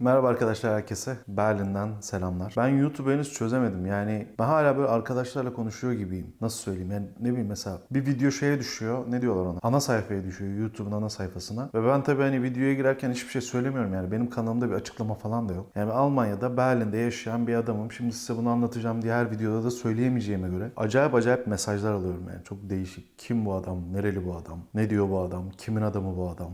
Merhaba arkadaşlar herkese. Berlin'den selamlar. Ben YouTube'u henüz çözemedim. Yani ben hala böyle arkadaşlarla konuşuyor gibiyim. Nasıl söyleyeyim? Yani ne bileyim mesela bir video şeye düşüyor. Ne diyorlar ona? Ana sayfaya düşüyor. YouTube'un ana sayfasına. Ve ben tabii hani videoya girerken hiçbir şey söylemiyorum yani. Benim kanalımda bir açıklama falan da yok. Yani Almanya'da, Berlin'de yaşayan bir adamım. Şimdi size bunu anlatacağım diye her videoda da söyleyemeyeceğime göre acayip acayip mesajlar alıyorum yani. Çok değişik. Kim bu adam? Nereli bu adam? Ne diyor bu adam? Kimin adamı bu adam?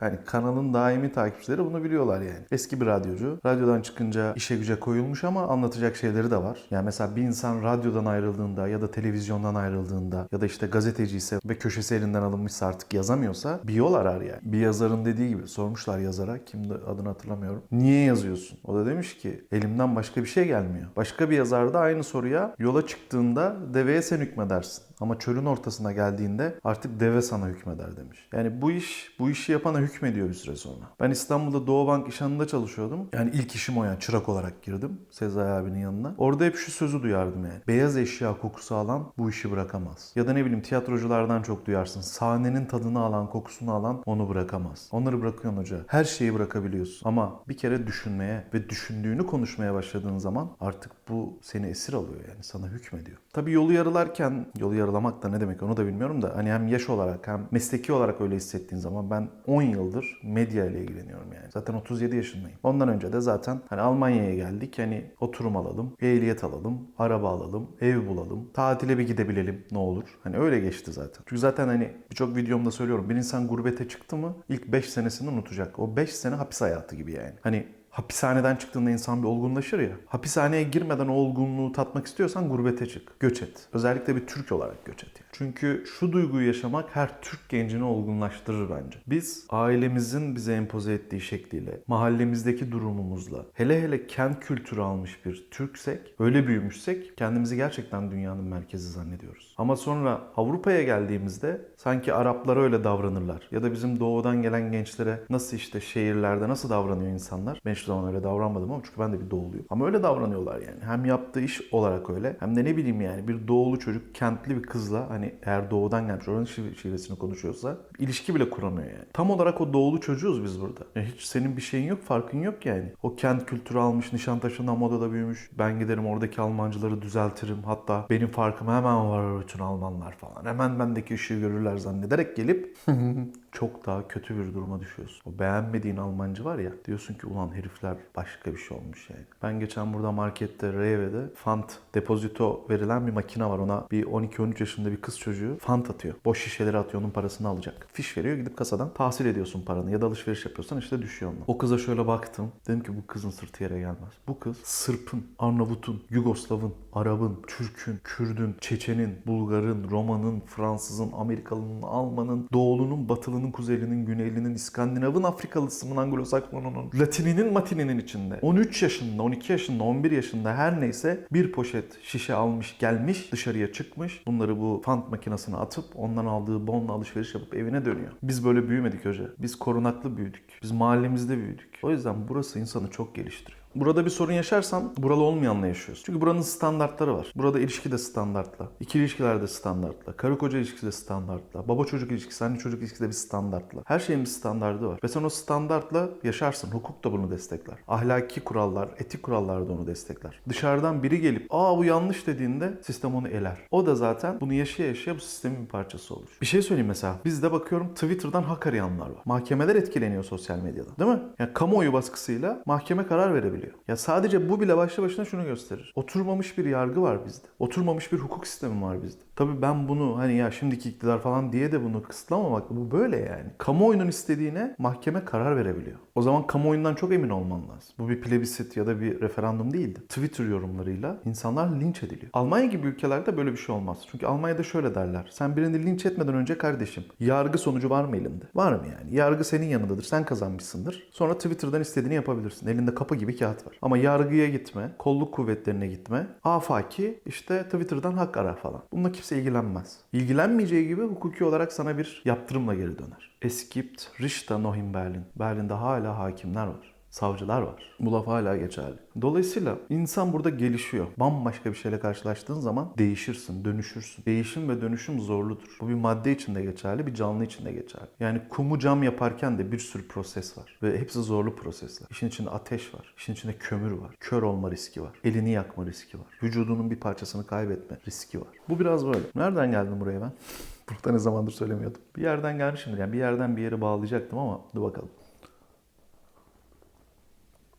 yani kanalın daimi takipçileri bunu biliyorlar yani. Eski bir radyocu. Radyodan çıkınca işe güce koyulmuş ama anlatacak şeyleri de var. Yani mesela bir insan radyodan ayrıldığında ya da televizyondan ayrıldığında ya da işte gazeteci ise ve köşesi elinden alınmışsa artık yazamıyorsa bir yol arar yani. Bir yazarın dediği gibi sormuşlar yazara. Kimdi adını hatırlamıyorum. Niye yazıyorsun? O da demiş ki elimden başka bir şey gelmiyor. Başka bir yazar da aynı soruya yola çıktığında deveye sen hükmedersin. Ama çölün ortasına geldiğinde artık deve sana hükmeder demiş. Yani bu iş, bu işi yapana hükmediyor bir süre sonra. Ben İstanbul'da Doğu Bank iş yanında çalışıyordum. Yani ilk işim o yani çırak olarak girdim Sezai abinin yanına. Orada hep şu sözü duyardım yani. Beyaz eşya kokusu alan bu işi bırakamaz. Ya da ne bileyim tiyatroculardan çok duyarsın. Sahnenin tadını alan, kokusunu alan onu bırakamaz. Onları bırakıyorsun hoca. Her şeyi bırakabiliyorsun. Ama bir kere düşünmeye ve düşündüğünü konuşmaya başladığın zaman artık bu seni esir alıyor yani sana hükmediyor. Tabii yolu yarılarken, yolu yarılamak da ne demek onu da bilmiyorum da hani hem yaş olarak hem mesleki olarak öyle hissettiğin zaman ben 10 yıldır medya ile ilgileniyorum yani. Zaten 37 yaşındayım. Ondan önce de zaten hani Almanya'ya geldik hani oturum alalım, ehliyet alalım, araba alalım, ev bulalım, tatile bir gidebilelim ne olur. Hani öyle geçti zaten. Çünkü zaten hani birçok videomda söylüyorum bir insan gurbete çıktı mı ilk 5 senesini unutacak. O 5 sene hapis hayatı gibi yani. Hani hapishaneden çıktığında insan bir olgunlaşır ya. Hapishaneye girmeden o olgunluğu tatmak istiyorsan gurbete çık. Göç et. Özellikle bir Türk olarak göç et. Çünkü şu duyguyu yaşamak her Türk gencini olgunlaştırır bence. Biz ailemizin bize empoze ettiği şekliyle, mahallemizdeki durumumuzla, hele hele kent kültürü almış bir Türksek, öyle büyümüşsek kendimizi gerçekten dünyanın merkezi zannediyoruz. Ama sonra Avrupa'ya geldiğimizde sanki Araplara öyle davranırlar. Ya da bizim doğudan gelen gençlere nasıl işte şehirlerde nasıl davranıyor insanlar. Ben hiçbir zaman öyle davranmadım ama çünkü ben de bir doğuluyum. Ama öyle davranıyorlar yani. Hem yaptığı iş olarak öyle hem de ne bileyim yani bir doğulu çocuk kentli bir kızla hani eğer doğudan gelmiş oranın şive- şivesini konuşuyorsa ilişki bile kuramıyor yani. Tam olarak o doğulu çocuğuz biz burada. Yani hiç senin bir şeyin yok farkın yok yani. O kent kültürü almış Nişantaşı'nda modada büyümüş. Ben giderim oradaki Almancıları düzeltirim. Hatta benim farkım hemen var bütün Almanlar falan. Hemen bendeki ışığı görürler zannederek gelip çok daha kötü bir duruma düşüyorsun. O beğenmediğin Almancı var ya diyorsun ki ulan herifler başka bir şey olmuş yani. Ben geçen burada markette Reve'de Fant depozito verilen bir makine var. Ona bir 12-13 yaşında bir kız çocuğu Fant atıyor. Boş şişeleri atıyor onun parasını alacak. Fiş veriyor gidip kasadan tahsil ediyorsun paranı ya da alışveriş yapıyorsan işte düşüyor ondan. O kıza şöyle baktım. Dedim ki bu kızın sırtı yere gelmez. Bu kız Sırp'ın, Arnavut'un, Yugoslav'ın, Arap'ın, Türk'ün, Kürd'ün, Çeçen'in, Bulgar'ın, Roma'nın, Fransız'ın, Amerikalı'nın, Alman'ın, Doğulu'nun, Batılı'nın, Kuzeylinin, Güneylinin, İskandinav'ın, Afrikalısının, Anglo-Sakson'unun, Latininin, Matininin içinde. 13 yaşında, 12 yaşında, 11 yaşında her neyse bir poşet şişe almış gelmiş dışarıya çıkmış. Bunları bu fant makinesine atıp ondan aldığı bonla alışveriş yapıp evine dönüyor. Biz böyle büyümedik hoca. Biz korunaklı büyüdük. Biz mahallemizde büyüdük. O yüzden burası insanı çok geliştiriyor. Burada bir sorun yaşarsan buralı olmayanla yaşıyorsun. Çünkü buranın standartları var. Burada ilişki de standartla. İkili ilişkiler de standartla. Karı koca ilişkisi de standartla. Baba çocuk ilişkisi, anne çocuk ilişkisi de bir standartla. Her şeyin bir standardı var. Ve sen o standartla yaşarsın. Hukuk da bunu destekler. Ahlaki kurallar, etik kurallar da onu destekler. Dışarıdan biri gelip aa bu yanlış dediğinde sistem onu eler. O da zaten bunu yaşaya yaşaya bu sistemin bir parçası olur. Bir şey söyleyeyim mesela. Bizde bakıyorum Twitter'dan hak arayanlar var. Mahkemeler etkileniyor sosyal medyadan. Değil mi? Yani kamuoyu baskısıyla mahkeme karar verebiliyor. Ya sadece bu bile başlı başına şunu gösterir. Oturmamış bir yargı var bizde. Oturmamış bir hukuk sistemi var bizde. Tabii ben bunu hani ya şimdiki iktidar falan diye de bunu kısıtlamamak bu böyle yani. Kamuoyunun istediğine mahkeme karar verebiliyor. O zaman kamuoyundan çok emin olman lazım. Bu bir plebisit ya da bir referandum değildi. Twitter yorumlarıyla insanlar linç ediliyor. Almanya gibi ülkelerde böyle bir şey olmaz. Çünkü Almanya'da şöyle derler. Sen birini linç etmeden önce kardeşim yargı sonucu var mı elinde? Var mı yani? Yargı senin yanındadır. Sen kazanmışsındır. Sonra Twitter'dan istediğini yapabilirsin. Elinde kapı gibi kağıt var. Ama yargıya gitme, kolluk kuvvetlerine gitme, afaki işte Twitter'dan hak ara falan. Bununla kimse ilgilenmez. İlgilenmeyeceği gibi hukuki olarak sana bir yaptırımla geri döner. Es gibt Richter noch in Berlin. Berlin'de hala hakimler var. Savcılar var. Bu laf hala geçerli. Dolayısıyla insan burada gelişiyor. Bambaşka bir şeyle karşılaştığın zaman değişirsin, dönüşürsün. Değişim ve dönüşüm zorludur. Bu bir madde için de geçerli, bir canlı için de geçerli. Yani kumu cam yaparken de bir sürü proses var. Ve hepsi zorlu prosesler. İşin içinde ateş var, işin içinde kömür var, kör olma riski var, elini yakma riski var, vücudunun bir parçasını kaybetme riski var. Bu biraz böyle. Nereden geldim buraya ben? Burada ne zamandır söylemiyordum. Bir yerden gelmişimdir. Yani bir yerden bir yere bağlayacaktım ama dur bakalım.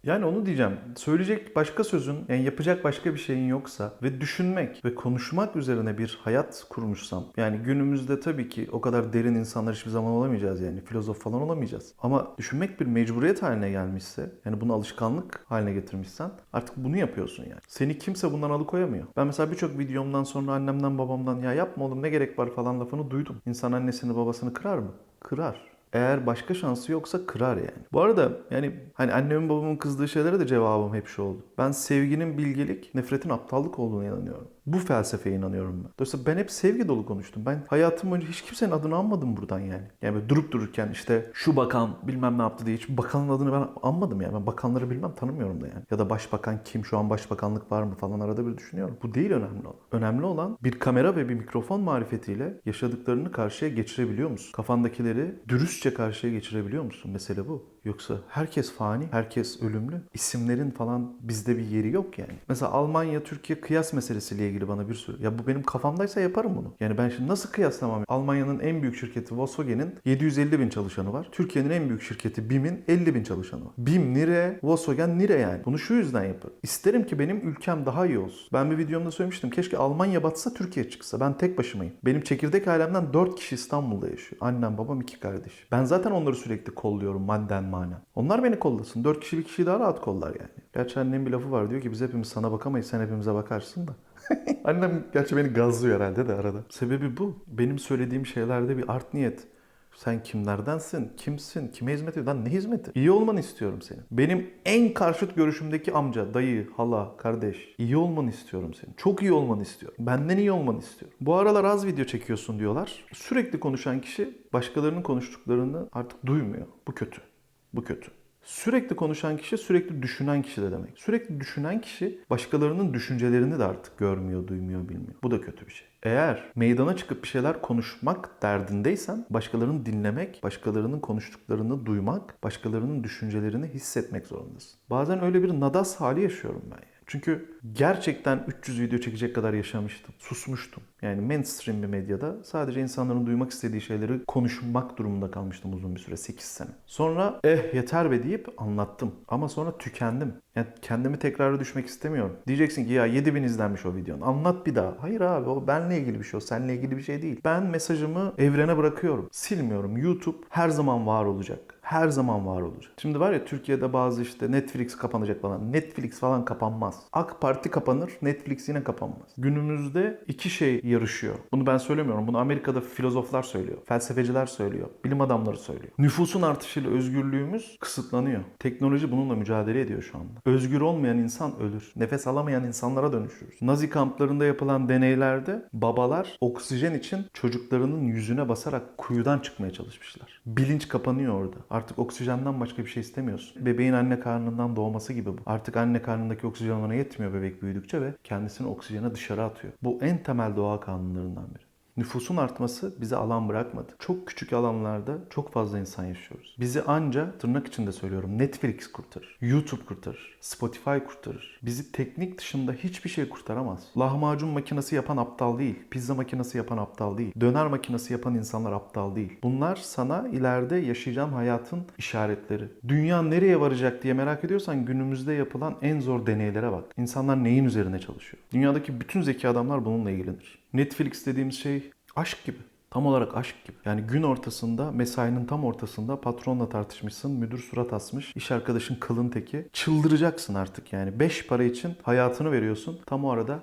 Yani onu diyeceğim. Söyleyecek başka sözün, yani yapacak başka bir şeyin yoksa ve düşünmek ve konuşmak üzerine bir hayat kurmuşsam. Yani günümüzde tabii ki o kadar derin insanlar hiçbir zaman olamayacağız yani. Filozof falan olamayacağız. Ama düşünmek bir mecburiyet haline gelmişse, yani bunu alışkanlık haline getirmişsen artık bunu yapıyorsun yani. Seni kimse bundan alıkoyamıyor. Ben mesela birçok videomdan sonra annemden babamdan ya yapma oğlum ne gerek var falan lafını duydum. İnsan annesini babasını kırar mı? Kırar. Eğer başka şansı yoksa kırar yani. Bu arada yani hani annemin babamın kızdığı şeylere de cevabım hep şu oldu. Ben sevginin bilgelik, nefretin aptallık olduğuna inanıyorum. Bu felsefeye inanıyorum ben. Dolayısıyla ben hep sevgi dolu konuştum. Ben hayatım boyunca hiç kimsenin adını anmadım buradan yani. Yani böyle durup dururken işte şu bakan bilmem ne yaptı diye hiç bakanın adını ben anmadım yani. Ben bakanları bilmem tanımıyorum da yani. Ya da başbakan kim şu an başbakanlık var mı falan arada bir düşünüyorum. Bu değil önemli olan. Önemli olan bir kamera ve bir mikrofon marifetiyle yaşadıklarını karşıya geçirebiliyor musun? Kafandakileri dürüstçe karşıya geçirebiliyor musun? Mesele bu. Yoksa herkes fani, herkes ölümlü. İsimlerin falan bizde bir yeri yok yani. Mesela Almanya Türkiye kıyas meselesiyle ilgili bana bir sürü. Ya bu benim kafamdaysa yaparım bunu. Yani ben şimdi nasıl kıyaslamam? Almanya'nın en büyük şirketi Volkswagen'in 750 bin çalışanı var. Türkiye'nin en büyük şirketi BİM'in 50 bin çalışanı var. BİM nire, Volkswagen nire yani. Bunu şu yüzden yaparım. İsterim ki benim ülkem daha iyi olsun. Ben bir videomda söylemiştim. Keşke Almanya batsa Türkiye çıksa. Ben tek başımayım. Benim çekirdek ailemden 4 kişi İstanbul'da yaşıyor. Annem, babam, iki kardeş. Ben zaten onları sürekli kolluyorum madden manen. Onlar beni kollasın. 4 kişi bir kişiyi daha rahat kollar yani. Gerçi annemin bir lafı var diyor ki biz hepimiz sana bakamayız sen hepimize bakarsın da. Annem gerçi beni gazlıyor herhalde de arada. Sebebi bu. Benim söylediğim şeylerde bir art niyet. Sen kimlerdensin? Kimsin? Kime hizmet ediyorsun? Lan ne hizmeti? İyi olmanı istiyorum senin. Benim en karşıt görüşümdeki amca, dayı, hala, kardeş. iyi olmanı istiyorum senin. Çok iyi olmanı istiyorum. Benden iyi olmanı istiyorum. Bu aralar az video çekiyorsun diyorlar. Sürekli konuşan kişi başkalarının konuştuklarını artık duymuyor. Bu kötü. Bu kötü. Sürekli konuşan kişi sürekli düşünen kişi de demek. Sürekli düşünen kişi başkalarının düşüncelerini de artık görmüyor, duymuyor, bilmiyor. Bu da kötü bir şey. Eğer meydana çıkıp bir şeyler konuşmak derdindeysen başkalarını dinlemek, başkalarının konuştuklarını duymak, başkalarının düşüncelerini hissetmek zorundasın. Bazen öyle bir nadas hali yaşıyorum ben. Çünkü gerçekten 300 video çekecek kadar yaşamıştım. Susmuştum. Yani mainstream bir medyada sadece insanların duymak istediği şeyleri konuşmak durumunda kalmıştım uzun bir süre. 8 sene. Sonra eh yeter be deyip anlattım. Ama sonra tükendim. Yani kendimi tekrara düşmek istemiyorum. Diyeceksin ki ya 7000 izlenmiş o videon. Anlat bir daha. Hayır abi o benle ilgili bir şey o. Seninle ilgili bir şey değil. Ben mesajımı evrene bırakıyorum. Silmiyorum. YouTube her zaman var olacak her zaman var olacak. Şimdi var ya Türkiye'de bazı işte Netflix kapanacak falan. Netflix falan kapanmaz. AK Parti kapanır, Netflix yine kapanmaz. Günümüzde iki şey yarışıyor. Bunu ben söylemiyorum. Bunu Amerika'da filozoflar söylüyor. Felsefeciler söylüyor. Bilim adamları söylüyor. Nüfusun artışıyla özgürlüğümüz kısıtlanıyor. Teknoloji bununla mücadele ediyor şu anda. Özgür olmayan insan ölür. Nefes alamayan insanlara dönüşürüz. Nazi kamplarında yapılan deneylerde babalar oksijen için çocuklarının yüzüne basarak kuyudan çıkmaya çalışmışlar. Bilinç kapanıyor orada. Artık oksijenden başka bir şey istemiyorsun. Bebeğin anne karnından doğması gibi bu. Artık anne karnındaki oksijen ona yetmiyor bebek büyüdükçe ve kendisini oksijene dışarı atıyor. Bu en temel doğa kanunlarından biri. Nüfusun artması bize alan bırakmadı. Çok küçük alanlarda çok fazla insan yaşıyoruz. Bizi anca tırnak içinde söylüyorum Netflix kurtarır, YouTube kurtarır, Spotify kurtarır. Bizi teknik dışında hiçbir şey kurtaramaz. Lahmacun makinesi yapan aptal değil, pizza makinesi yapan aptal değil, döner makinesi yapan insanlar aptal değil. Bunlar sana ileride yaşayacağın hayatın işaretleri. Dünya nereye varacak diye merak ediyorsan günümüzde yapılan en zor deneylere bak. İnsanlar neyin üzerine çalışıyor? Dünyadaki bütün zeki adamlar bununla ilgilenir. Netflix dediğimiz şey aşk gibi. Tam olarak aşk gibi. Yani gün ortasında, mesainin tam ortasında patronla tartışmışsın, müdür surat asmış, iş arkadaşın kılın teki. Çıldıracaksın artık yani. Beş para için hayatını veriyorsun. Tam o arada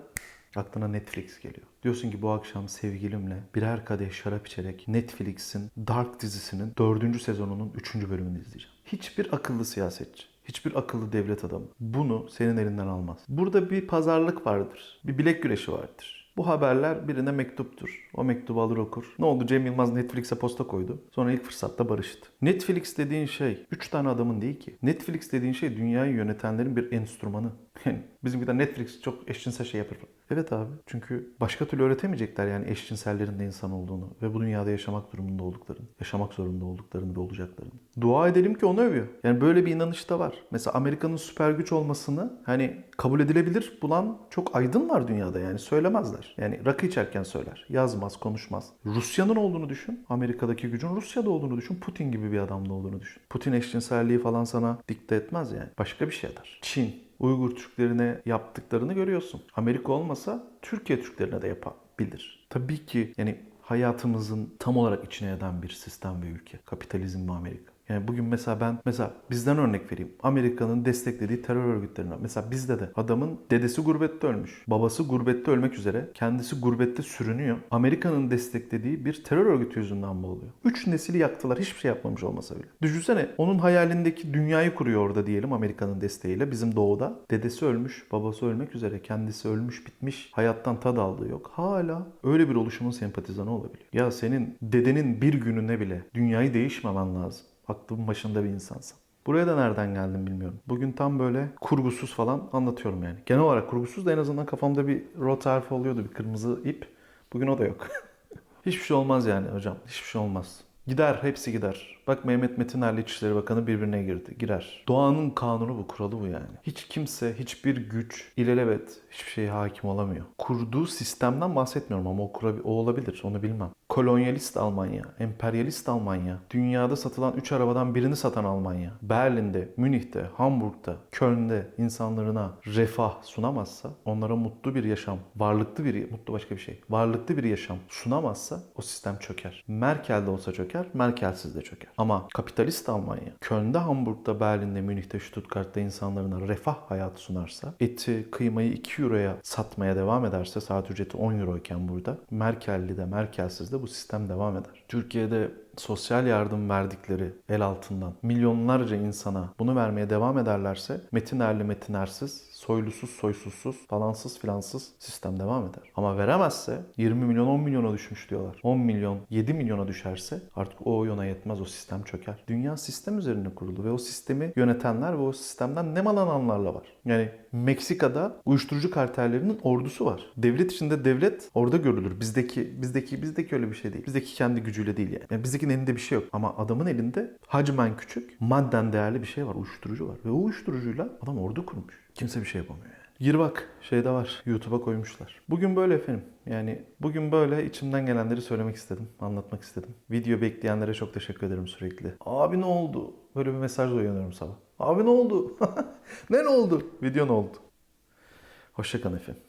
aklına Netflix geliyor. Diyorsun ki bu akşam sevgilimle birer kadeh şarap içerek Netflix'in Dark dizisinin dördüncü sezonunun üçüncü bölümünü izleyeceğim. Hiçbir akıllı siyasetçi, hiçbir akıllı devlet adamı bunu senin elinden almaz. Burada bir pazarlık vardır. Bir bilek güreşi vardır. Bu haberler birine mektuptur. O mektubu alır okur. Ne oldu? Cem Yılmaz Netflix'e posta koydu. Sonra ilk fırsatta barıştı. Netflix dediğin şey 3 tane adamın değil ki. Netflix dediğin şey dünyayı yönetenlerin bir enstrümanı. Yani bizimkiler Netflix çok eşcinsel şey yapar. Evet abi. Çünkü başka türlü öğretemeyecekler yani eşcinsellerin de insan olduğunu ve bu dünyada yaşamak durumunda olduklarını, yaşamak zorunda olduklarını ve olacaklarını. Dua edelim ki onu övüyor. Yani böyle bir inanış da var. Mesela Amerika'nın süper güç olmasını hani kabul edilebilir bulan çok aydın var dünyada yani söylemezler. Yani rakı içerken söyler. Yazmaz, konuşmaz. Rusya'nın olduğunu düşün. Amerika'daki gücün Rusya'da olduğunu düşün. Putin gibi bir adamda olduğunu düşün. Putin eşcinselliği falan sana dikte etmez yani. Başka bir şey eder. Çin, Uygur Türklerine yaptıklarını görüyorsun. Amerika olmasa Türkiye Türklerine de yapabilir. Tabii ki yani hayatımızın tam olarak içine eden bir sistem ve ülke. Kapitalizm ve Amerika. Yani bugün mesela ben mesela bizden örnek vereyim. Amerika'nın desteklediği terör örgütlerine. Mesela bizde de adamın dedesi gurbette ölmüş. Babası gurbette ölmek üzere. Kendisi gurbette sürünüyor. Amerika'nın desteklediği bir terör örgütü yüzünden bu. Üç nesili yaktılar hiçbir şey yapmamış olmasa bile. Düşünsene onun hayalindeki dünyayı kuruyor orada diyelim Amerika'nın desteğiyle bizim doğuda. Dedesi ölmüş, babası ölmek üzere. Kendisi ölmüş, bitmiş. Hayattan tad aldığı yok. Hala öyle bir oluşumun sempatizanı olabiliyor. Ya senin dedenin bir gününe bile dünyayı değişmemen lazım aklın başında bir insansın. Buraya da nereden geldim bilmiyorum. Bugün tam böyle kurgusuz falan anlatıyorum yani. Genel olarak kurgusuz da en azından kafamda bir rot harfi oluyordu. Bir kırmızı ip. Bugün o da yok. Hiçbir şey olmaz yani hocam. Hiçbir şey olmaz. Gider, hepsi gider. Bak Mehmet Metiner'le İçişleri Bakanı birbirine girdi. Girer. Doğanın kanunu bu, kuralı bu yani. Hiç kimse, hiçbir güç, ilelebet hiçbir şeye hakim olamıyor. Kurduğu sistemden bahsetmiyorum ama o, kurabi- o olabilir, onu bilmem. Kolonyalist Almanya, emperyalist Almanya, dünyada satılan 3 arabadan birini satan Almanya, Berlin'de, Münih'te, Hamburg'da, Köln'de insanlarına refah sunamazsa, onlara mutlu bir yaşam, varlıklı bir, mutlu başka bir şey, varlıklı bir yaşam sunamazsa o sistem çöker. Merkel de olsa çöker, Merkelsiz de çöker. Ama kapitalist Almanya, Köln'de, Hamburg'da, Berlin'de, Münih'te, Stuttgart'ta insanlarına refah hayatı sunarsa, eti, kıymayı 2 euroya satmaya devam ederse, saat ücreti 10 euro iken burada, Merkelli de, Merkelsiz de bu sistem devam eder. Türkiye'de sosyal yardım verdikleri el altından milyonlarca insana bunu vermeye devam ederlerse Metinerli Metinersiz, soylusuz soysuzsuz, falansız filansız sistem devam eder. Ama veremezse 20 milyon 10 milyona düşmüş diyorlar. 10 milyon 7 milyona düşerse artık o oyuna yetmez o sistem çöker. Dünya sistem üzerine kurulu ve o sistemi yönetenler ve o sistemden nemalananlarla var. Yani Meksika'da uyuşturucu kartellerinin ordusu var. Devlet içinde devlet orada görülür. Bizdeki bizdeki bizdeki öyle bir şey değil. Bizdeki kendi gücüyle değil yani. yani bizdekinin elinde bir şey yok ama adamın elinde hacmen küçük, madden değerli bir şey var, uyuşturucu var. Ve o uyuşturucuyla adam ordu kurmuş. Kimse bir şey yapamıyor yani. Gir bak şeyde var YouTube'a koymuşlar. Bugün böyle efendim. Yani bugün böyle içimden gelenleri söylemek istedim. Anlatmak istedim. Video bekleyenlere çok teşekkür ederim sürekli. Abi ne oldu? Böyle bir mesajla uyanıyorum sabah. Abi ne oldu? ne ne oldu? Video ne oldu? Hoşçakalın efendim.